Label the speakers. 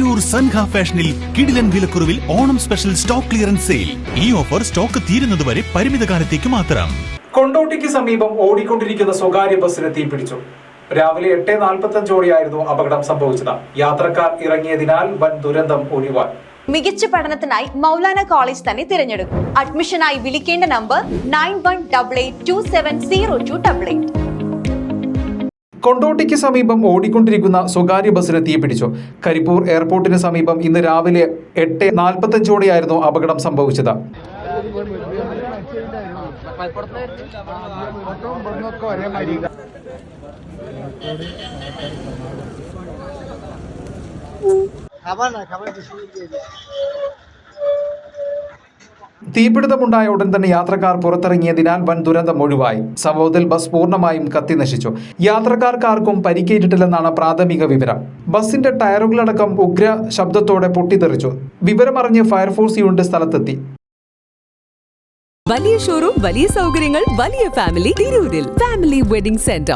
Speaker 1: തിരൂർ സൻഹ ഫാഷനിൽ കിടിലൻ വിലക്കുറവിൽ Onam special stock clearance sale. ഈ ഓഫർ സ്റ്റോക്ക് തീരുന്നതുവരെ പരിമിത കാലത്തേക്ക് മാത്രം.
Speaker 2: കൊണ്ടോട്ടിക്ക് സമീപം ഓടിക്കൊണ്ടിരിക്കുന്ന സ്വകാര്യ ബസ്സിന് തീപിടിച്ചു രാവിലെ എട്ട് നാൽപ്പത്തഞ്ചോടെയായിരുന്നു അപകടം സംഭവിച്ചത്. യാത്രക്കാർ ഇറങ്ങിയതിനാൽ വൻ ദുരന്തം ഒഴിവായി
Speaker 3: മികച്ച പഠനത്തിനായി മൗലാന കോളേജ് തന്നെ തിരഞ്ഞെടുക്കും. അഡ്മിഷനായി വിളിക്കേണ്ട number nine one double eight two seven zero two double eight.
Speaker 2: കൊണ്ടോട്ടിക്ക് സമീപം ഓടിക്കൊണ്ടിരിക്കുന്ന സ്വകാര്യ ബസ്സിന് തീപിടിച്ചു കരിപ്പൂർ എയർപോർട്ടിന് സമീപം ഇന്ന് രാവിലെ എട്ട് നാൽപ്പത്തഞ്ചോടെയായിരുന്നു അപകടം സംഭവിച്ചത്
Speaker 4: খাবার না খাবার বেশি দিয়ে দিই
Speaker 2: തീപിടുത്തമുണ്ടായ ഉടൻ തന്നെ യാത്രക്കാർ പുറത്തിറങ്ങിയതിനാൽ വൻ ദുരന്തം ഒഴിവായി. സംഭവത്തിൽ ബസ് പൂർണമായും കത്തിനശിച്ചു. യാത്രക്കാർക്കാർക്കും പരിക്കേറ്റിട്ടില്ലെന്നാണ് പ്രാഥമിക വിവരം. ബസിന്റെ ടയറുകളടക്കം ഉഗ്ര ശബ്ദത്തോടെ പൊട്ടിത്തെറിച്ചു. വിവരമറിഞ്ഞ് ഫയർഫോഴ്സ് യൂണിറ്റ് സ്ഥലത്തെത്തി.
Speaker 5: വലിയ ഷോറൂം വലിയ സൗകര്യങ്ങൾ വലിയ ഫാമിലി തിരൂരിൽ. Family wedding centre